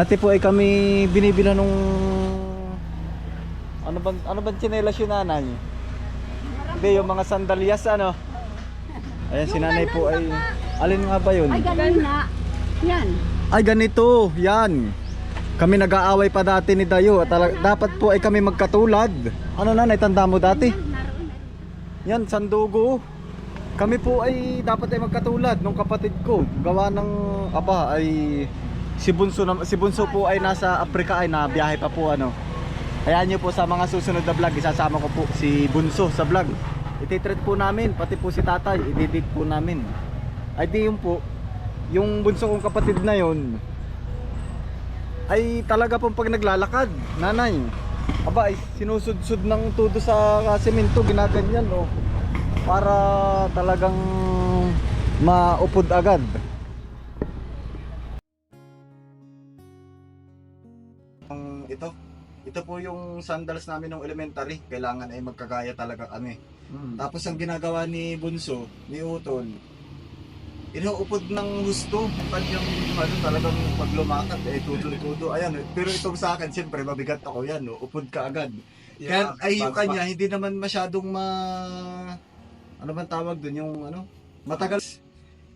Dati po ay kami binibila nung ano bang ano bang tsinelas yun nanay? Hindi yung mga sandalyas ano. Ayan si nanay po ay alin nga ba yun? Ay, ganun na. Yan. Ay ganito, yan. Kami nag-aaway pa dati ni Dayo. Tala- dapat po ay kami magkatulad. Ano nanay, tanda mo dati? Yan, sandugo. Kami po ay dapat ay magkatulad nung kapatid ko. Gawa ng aba ay si Bunso na, si Bunso po ay nasa Afrika ay nabiyahe pa po ano. Hayaan niyo po sa mga susunod na vlog isasama ko po si Bunso sa vlog. Ititreat po namin pati po si Tatay, ididate po namin. Ay di yun po, yung bunso kong kapatid na yon ay talaga pong pag naglalakad, nanay. Aba, ay sinusudsud ng tudo sa semento, ginaganyan, oh. Para talagang maupod agad. Ito po yung sandals namin ng elementary. Kailangan ay magkagaya talaga kami. Tapos ang ginagawa ni Bunso, ni Utol, inuupod ng gusto ang kanyang ano talagang pag lumakad eh tudo-tudo ayan pero itong sa akin siyempre mabigat ako yan no? Upod ka agad. Kaya ay yung kanya hindi naman masyadong ma ano bang tawag dun yung ano? Matagal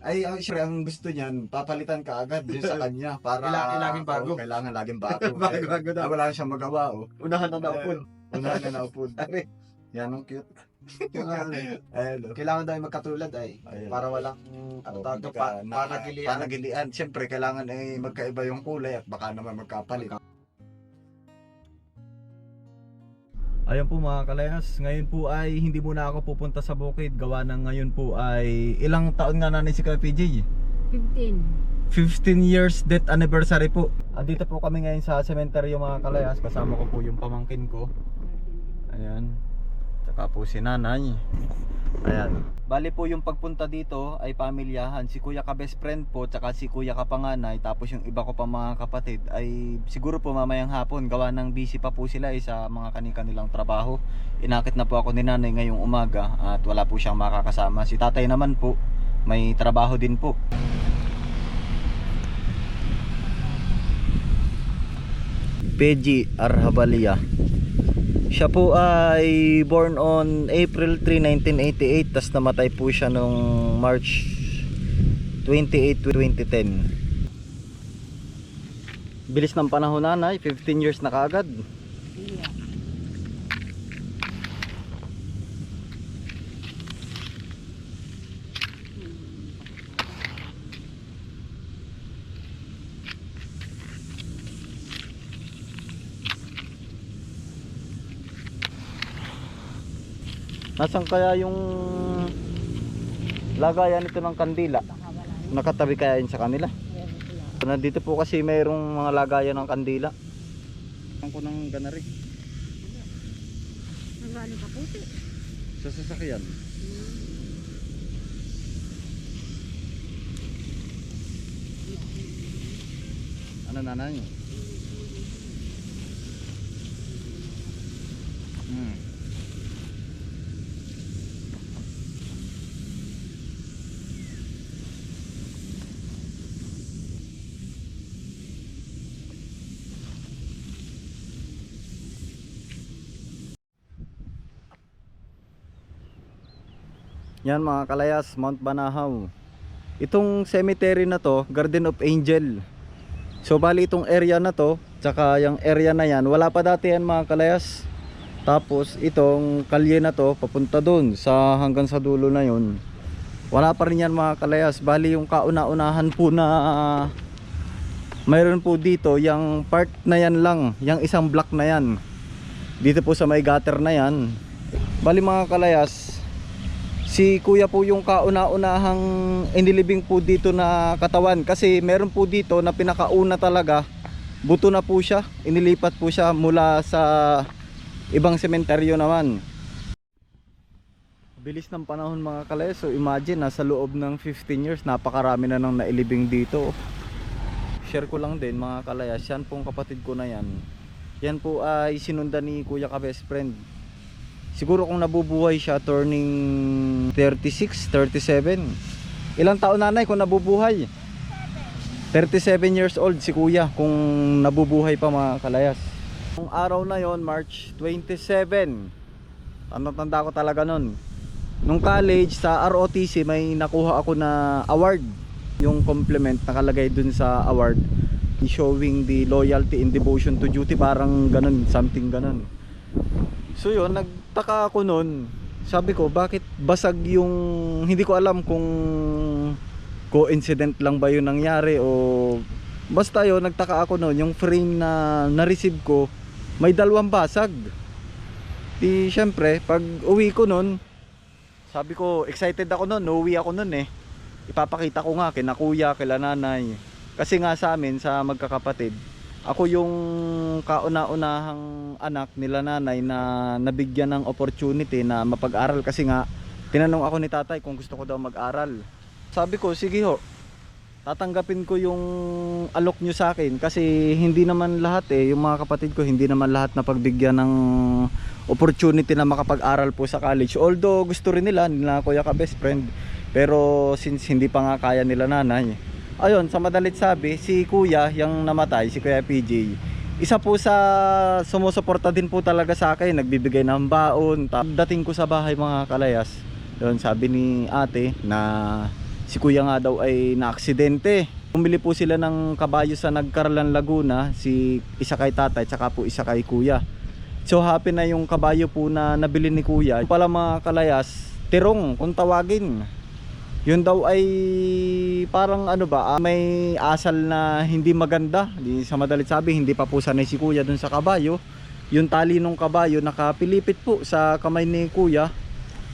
ay ang siyempre ang gusto niyan papalitan ka agad dun sa kanya para Kailangan laging bago. Oo, kailangan laging bago Bago, bago daw. Wala siyang magawa oh Unahan na naupod. unahan na naupod yan ang cute Ayan, oh. Kailangan daw ay magkatulad ay. Ayan. Para walang Oh, ano tawag doon, pa, na- panagilian. panagilian. Siyempre, kailangan ay magkaiba yung kulay at baka naman magkapalit. Ayan po mga kalayas, ngayon po ay hindi muna ako pupunta sa bukid. Gawa ng ngayon po ay ilang taon nga nanay si Kuya PJ? 15. 15 years death anniversary po. Andito po kami ngayon sa cemetery mga kalayas. Kasama ko po yung pamangkin ko. Ayan. Tsaka po si nanay. Ayan. Bali po yung pagpunta dito ay pamilyahan. Si kuya ka best friend po, tsaka si kuya ka panganay. Tapos yung iba ko pa mga kapatid ay siguro po mamayang hapon. Gawa ng busy pa po sila eh, sa mga kani-kanilang trabaho. Inakit na po ako ni nanay ngayong umaga at wala po siyang makakasama. Si tatay naman po, may trabaho din po. Peji Arhabalia. Siya po ay born on April 3, 1988 tas namatay po siya nung March 28, 2010. Bilis ng panahon nanay, 15 years na kaagad. Yeah. Nasaan kaya yung lagayan nito ng kandila? Nakatabi kaya yun sa kanila? Nandito po kasi mayroong mga lagayan ng kandila. Ang ko ng ganari. Nagano ka puti. Sa sasakyan. Ano nanay? Yan mga kalayas, Mount Banahaw. Itong cemetery na to, Garden of Angel. So bali itong area na to, tsaka yung area na yan, wala pa dati yan mga kalayas. Tapos itong kalye na to, papunta doon sa hanggang sa dulo na yun. Wala pa rin yan mga kalayas. Bali yung kauna-unahan po na mayroon po dito, yung part na yan lang, yung isang block na yan. Dito po sa may gutter na yan. Bali mga kalayas, Si kuya po yung kauna-unahang inilibing po dito na katawan. Kasi meron po dito na pinakauna talaga buto na po siya. Inilipat po siya mula sa ibang sementeryo naman. Bilis ng panahon mga kalay so imagine nasa loob ng 15 years napakarami na nang nailibing dito. Share ko lang din mga kalayas yan pong kapatid ko na yan. Yan po ay sinundan ni kuya ka best friend Siguro kung nabubuhay siya turning 36, 37. Ilang taon nanay kung nabubuhay? 37 years old si kuya kung nabubuhay pa mga kalayas. Yung araw na yon March 27. Tanda-tanda ko talaga nun. Nung college sa ROTC may nakuha ako na award. Yung compliment nakalagay dun sa award showing the loyalty and devotion to duty parang ganun something ganun. So yun nagtaka ako nun. Sabi ko bakit basag yung hindi ko alam kung coincident lang ba yun nangyari o basta yun nagtaka ako noon yung frame na na-receive ko may dalawang basag. Di syempre pag uwi ko noon sabi ko excited ako noon uwi ako noon eh. Ipapakita ko nga kina kuya kila nanay. Kasi nga sa amin sa magkakapatid ako yung kauna-unahang anak nila nanay na nabigyan ng opportunity na mapag-aral kasi nga tinanong ako ni tatay kung gusto ko daw mag-aral sabi ko, sige ho. Tatanggapin ko yung alok nyo sa akin kasi hindi naman lahat eh, yung mga kapatid ko, hindi naman lahat na pagbigyan ng opportunity na makapag-aral po sa college. Although gusto rin nila, nila kuya ka best friend. Pero since hindi pa nga kaya nila nanay. Ayun, sa madalit sabi, si kuya, yung namatay, si kuya PJ, isa po sa sumusuporta din po talaga sa akin, nagbibigay ng baon. Dating ko sa bahay mga kalayas, yun, sabi ni ate na si kuya nga daw ay naaksidente. Bumili po sila ng kabayo sa Nagkarlan Laguna, si isa kay tatay, tsaka po isa kay kuya. So happy na yung kabayo po na nabili ni kuya. Pala mga kalayas, tirong kung tawagin. Yun daw ay parang ano ba, ah, may asal na hindi maganda. Di sa madalit sabi, hindi pa po sanay si kuya dun sa kabayo. Yung tali ng kabayo nakapilipit po sa kamay ni kuya.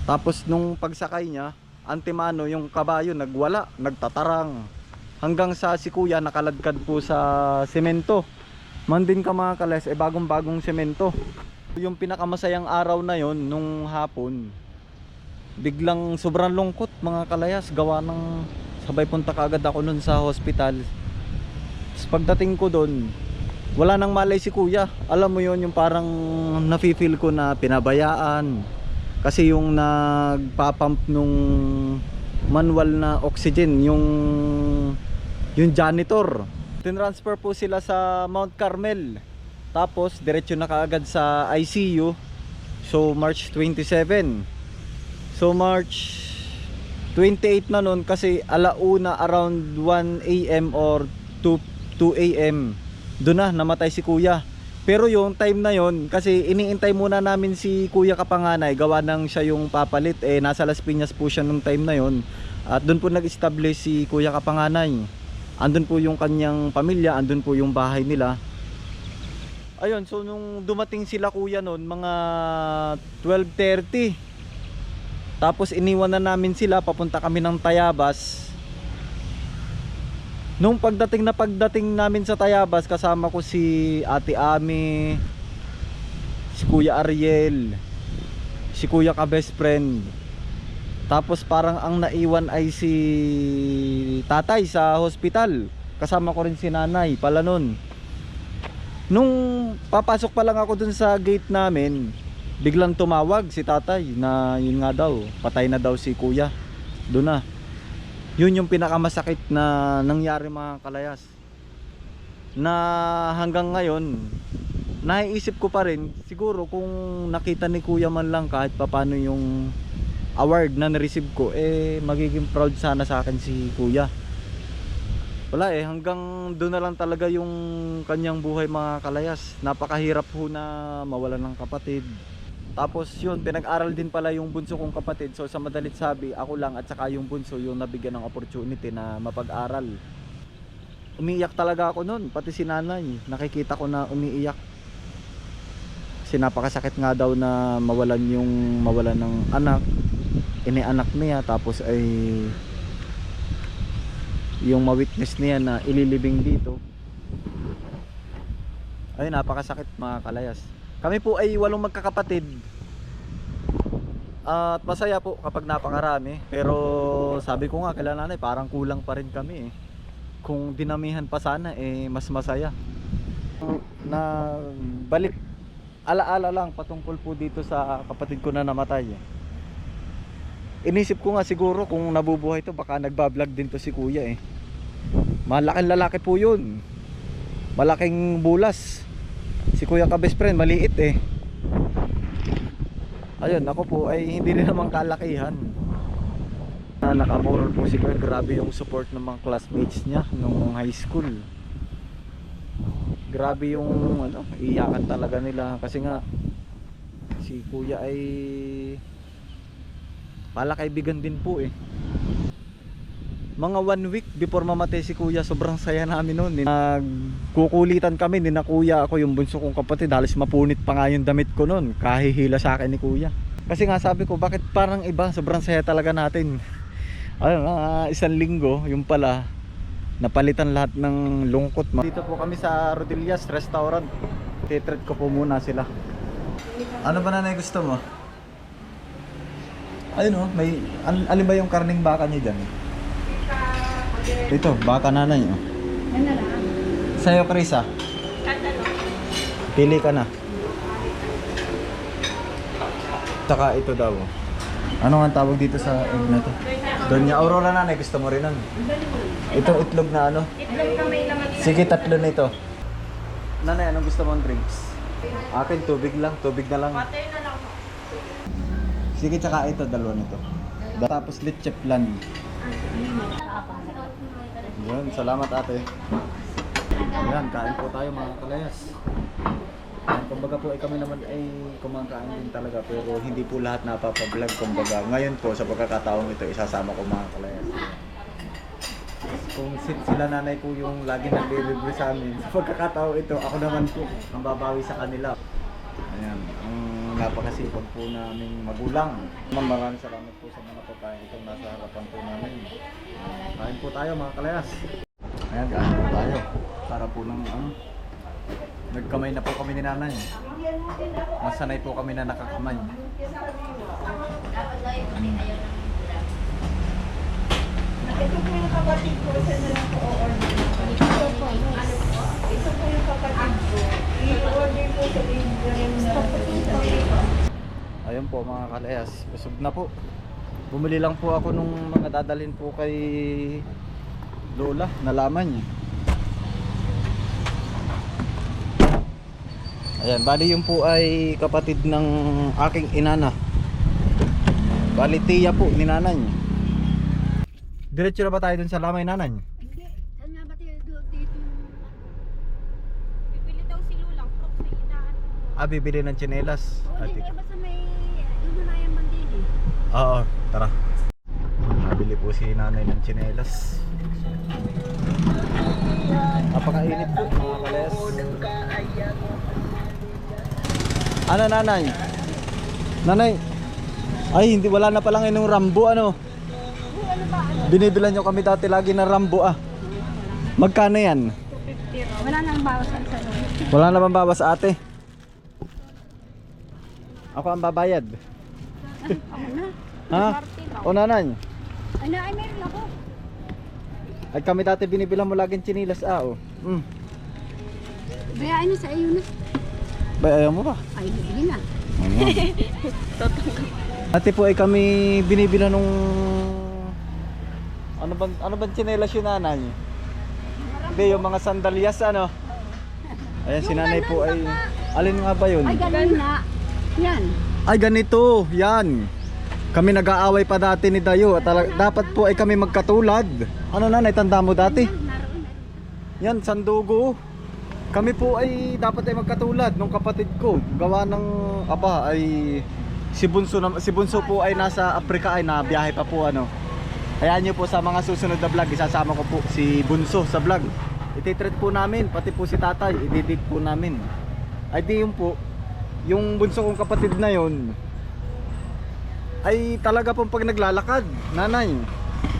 Tapos nung pagsakay niya, antimano yung kabayo nagwala, nagtatarang. Hanggang sa si kuya nakaladkad po sa semento. Man din ka mga kales, eh bagong-bagong semento. Yung pinakamasayang araw na yon nung hapon, biglang sobrang lungkot mga kalayas. Gawa ng sabay punta kaagad ako nun sa hospital. Tapos pagdating ko doon wala nang malay si kuya. Alam mo yon yung parang nafe-feel ko na pinabayaan. Kasi yung nagpapump nung manual na oxygen yung yung janitor. Tinransfer po sila sa Mount Carmel. Tapos diretso na kaagad sa ICU so March 27 So March 28 na nun kasi alauna around 1 AM or 2, 2 AM doon na namatay si kuya. Pero yung time na yon kasi iniintay muna namin si kuya kapanganay gawa nang siya yung papalit eh nasa Las Piñas po siya nung time na yon at doon po nag-establish si kuya kapanganay. Andun po yung kanyang pamilya, andun po yung bahay nila. Ayun, so nung dumating sila kuya noon mga 12:30 tapos iniwan na namin sila, papunta kami ng Tayabas. Nung pagdating na pagdating namin sa Tayabas, kasama ko si Ate Ami, si Kuya Ariel, si Kuya ka best friend. Tapos parang ang naiwan ay si tatay sa hospital. Kasama ko rin si nanay pala nun. Nung papasok pa lang ako dun sa gate namin, biglang tumawag si tatay na yun nga daw, patay na daw si kuya. Doon na. Yun yung pinakamasakit na nangyari mga kalayas. Na hanggang ngayon, naiisip ko pa rin, siguro kung nakita ni kuya man lang kahit papano yung award na na-receive ko, eh magiging proud sana sa akin si kuya. Wala eh, hanggang doon na lang talaga yung kanyang buhay mga kalayas. Napakahirap ho na mawalan ng kapatid. Tapos yun, pinag-aral din pala yung bunso kong kapatid. So sa madalit sabi, ako lang at saka yung bunso yung nabigyan ng opportunity na mapag-aral. Umiiyak talaga ako noon, pati si nanay. Nakikita ko na umiiyak. Kasi napakasakit nga daw na mawalan yung mawalan ng anak. Inianak niya tapos ay yung ma-witness niya na ililibing dito. Ay napakasakit mga kalayas. Kami po ay walong magkakapatid. At masaya po kapag napakarami. Pero sabi ko nga kailan nanay, parang kulang pa rin kami eh. Kung dinamihan pa sana eh mas masaya. Na balik alaala lang patungkol po dito sa kapatid ko na namatay eh. Inisip ko nga siguro kung nabubuhay to baka nagbablog din to si kuya eh. Malaking lalaki po yun. Malaking bulas. Si kuya ka best friend, maliit eh. Ayun, ako po ay hindi rin naman kalakihan. Nakamurol po si kuya. Grabe yung support ng mga classmates niya nung high school. Grabe yung ano, iyakan talaga nila kasi nga si kuya ay pala kaibigan din po eh mga one week before mamatay si kuya sobrang saya namin noon nagkukulitan kami ni na kuya ako yung bunso kong kapatid halos mapunit pa nga yung damit ko noon kahihila sa akin ni kuya. Kasi nga sabi ko bakit parang iba? Sobrang saya talaga natin. Ano na isang linggo yung pala napalitan lahat ng lungkot dito po kami sa Rodillas restaurant. Titreat ko po muna sila. Ano ba nanay gusto mo? Ayun oh, may al- alin ba yung karning baka niya dyan? Ito, baka nanay oh. Na lang. Sa'yo, Krisa. Pili ka na. Saka ito daw. oh. Ano nga tawag dito sa egg na to? Donya Aurora nanay, gusto mo rin nun? Ito itlog na ano? Itlog ka may laman. Sige, tatlo na ito. Nanay, anong gusto mong drinks? Akin, tubig lang. Tubig na lang. Patay na lang. Sige, tsaka ito, dalawa nito. Tapos leche plan. Yan, salamat ate. Yan, kain po tayo mga kalayas. Kumbaga po ay kami naman ay kumakain din talaga pero hindi po lahat napapablog. Kumbaga, ngayon po sa pagkakataong ito, isasama ko mga kalayas. Kung si- sila nanay po yung lagi nagre-review sa amin, sa pagkakataong ito, ako naman po ang babawi sa kanila. Ayan, ang napakasipag po naming magulang. Maraming salamat po sa mga pagkain itong nasa harapan po namin. Kain po tayo mga kalayas. Ayan, kain po tayo. Para po ng ano, nagkamay na po kami ni nanay. Masanay po kami na nakakamay. Ito po yung kapatid ko, isa na lang po order. Ito po yung kapatid ko. I-order po sa Ayun po mga kalayas, busog na po. Bumili lang po ako nung mga dadalhin po kay Lola, nalaman niya. Ayan, bali yun po ay kapatid ng aking inana. Bali tiya po ni nanay. Diretso na ba tayo dun sa lamay nanay? Sa itaan. Ah, bibili ng tsinelas. O, Ah, hindi. tika. Basta may... Yung na yung mandili. Oo, tara. Nabili po si nanay ng tsinelas. Napakainit po mga kales. Ano nanay? Nanay, ay hindi wala na palang inong Rambo ano? Binibilan nyo kami dati lagi ng Rambo ah. Magkano yan? Wala nang bawasan sa loob. Wala na bang bawas ate? Ako ang babayad. Ako na. Ha? O nanay? Ay na, ay meron ako. Ay kami dati binibilang mo laging chinilas ah oh. Mm. Bayaan niyo sa iyo na. Ba ayaw mo ba? Ay, bibili na. Ate po ay kami binibila nung ano bang ano bang tsinelas yun nanay? Hindi yung mga sandalyas ano. Ayan si Yung nanay po ay alin nga ba yun? Ay, ganun na. Yan. Ay ganito, yan. Kami nag-aaway pa dati ni Dayo. Talag, dapat po ay kami magkatulad. Ano nanay, tanda mo dati? Yan, na. Sandugo. Kami po ay dapat ay magkatulad nung kapatid ko. Gawa ng aba ay si Bunso na, si Bunso po ay nasa Afrika ay na biyahe pa po ano. Hayaan niyo po sa mga susunod na vlog isasama ko po si Bunso sa vlog. Ititreat po namin pati po si Tatay, ididit po namin. Ay di yun po yung bunso kong kapatid na yon ay talaga pong pag naglalakad, nanay.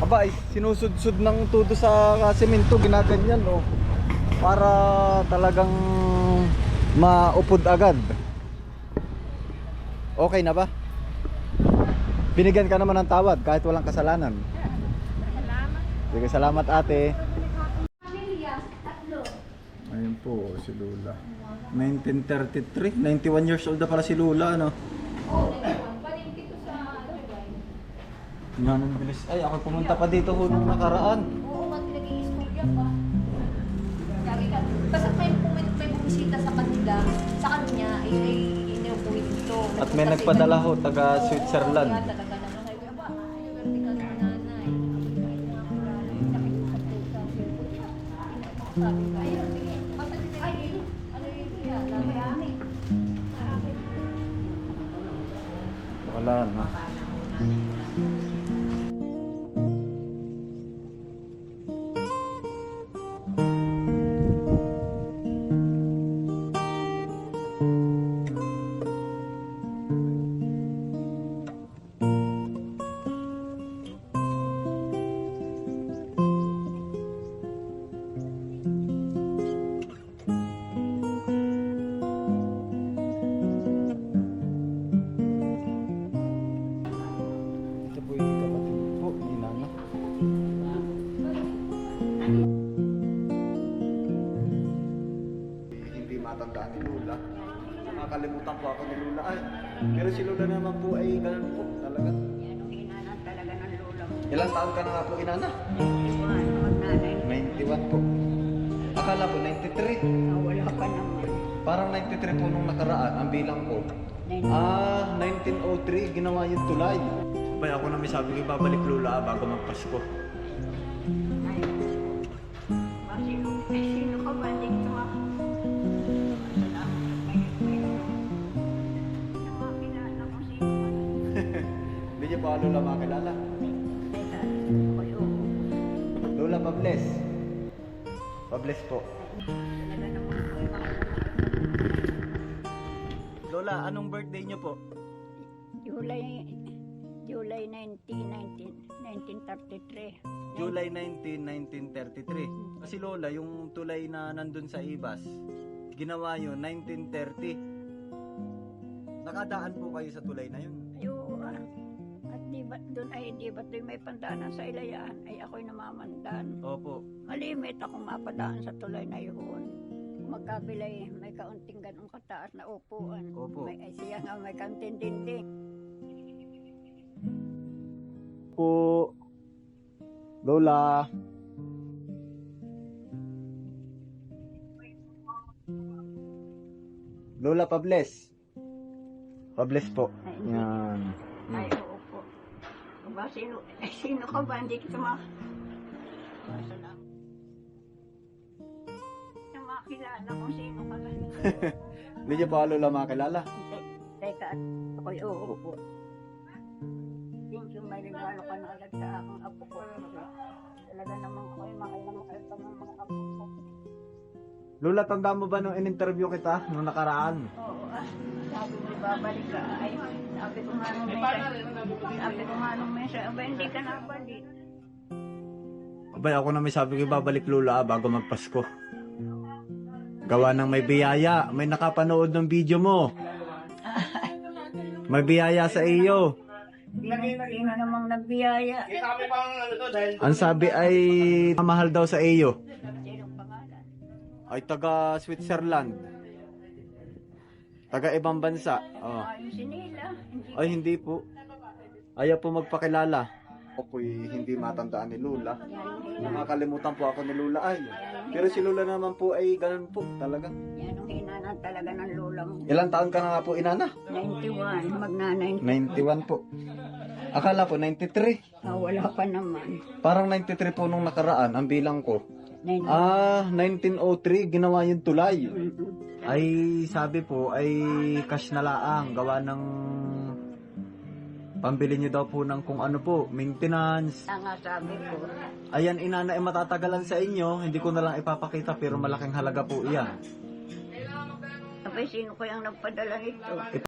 Aba, ay sinusudsud ng tudo sa semento, ginaganyan, oh. Para talagang maupod agad. Okay na ba? Binigyan ka naman ng tawad kahit walang kasalanan. Salamat. Sige, salamat ate. Ayun po, si Lula. 1933, 91 years old na pala si Lula, ano? Ganun bilis. Ay, ako pumunta pa dito ho nung nakaraan. Oo, ba't nag-i-school Lagi ka. Basta may, may, may bumisita sa kanila, sa kanya, ay, ay inuuwi dito. At may nagpadala nag- ho, taga Oo, Switzerland. kaya talaga naman. Ko, aba, ay, swerte ka naman, nanay. Po sa cellphone. Sabi ko, ayun, sige. Basta sige, ay, ano yun sabi, ani. Wala na. 1943 po nung nakaraan, ang bilang ko. Ah, 1903, ginawa yung tulay. Kaya ako na may sabi ko, babalik lula bago magpasko. Hindi niya pa lula makilala. Lula, pabless. Pabless po. Lola, anong birthday niyo po? July, July 19, 19, 1933. July 19, 1933. Kasi Lola, yung tulay na nandun sa Ibas, ginawa yun 1930. Nakadaan po kayo sa tulay na yun. Ay, oo, ah. At di ba doon ay di ba doon may pandanan sa ilayaan ay ako'y namamandan. Opo. Malimit akong mapadaan sa tulay na yun. Magkabilay, may kaunting ganong kataas na upuan. Opo. May, ay siya nga may kanting dinding. Po. Lola. Lola Pables. Pables po. Yan. Ay, oo po. Ba, sino, eh, sino ka ba? Hindi kita ma... Basta lang. Makilala kung sino ka lang. Hindi niyo pa Lola makilala. Te- Teka, ako'y oo po. Thank you, may regalo ka na agad sa aking apo ko. Talaga namang ako'y makilamukal pa ng mga apo ko. Lola, tanda mo ba nung in-interview kita nung nakaraan? Oo, ah. Sabi mo, babalik ka. Ay, sabi ko nga nung mesa. Sabi ko nga nung mesa, aba, hindi ka nabalik. Abay, ako na may sabi ko, babalik Lola bago magpasko. Gawa ng may biyaya. May nakapanood ng video mo. May biyaya sa iyo. Sino, sino namang nagbiyaya? Ang sabi ay mahal daw sa iyo. Ay taga Switzerland. Taga ibang bansa. Oh. Hindi Ay hindi po. Ayaw po magpakilala. Ako po'y hindi matandaan ni Lola. Nakakalimutan po ako ni Lola ay. Pero si Lola naman po ay ganun po talaga. Yan ang hinanan talaga ng lola mo. Ilang taon ka na nga po inana? 91, magnanay. 91 po. Akala ko 93. Ah, wala pa naman. Parang 93 po nung nakaraan ang bilang ko. 90. Ah, 1903 ginawa yung tulay. Ay sabi po ay cash na laang gawa ng pambili nyo daw po ng kung ano po, maintenance. Ang sabi ko, Ayan inana ay matatagalan sa inyo, hindi ko na lang ipapakita pero malaking halaga po iyan. abay, sino kayang nagpadala nito?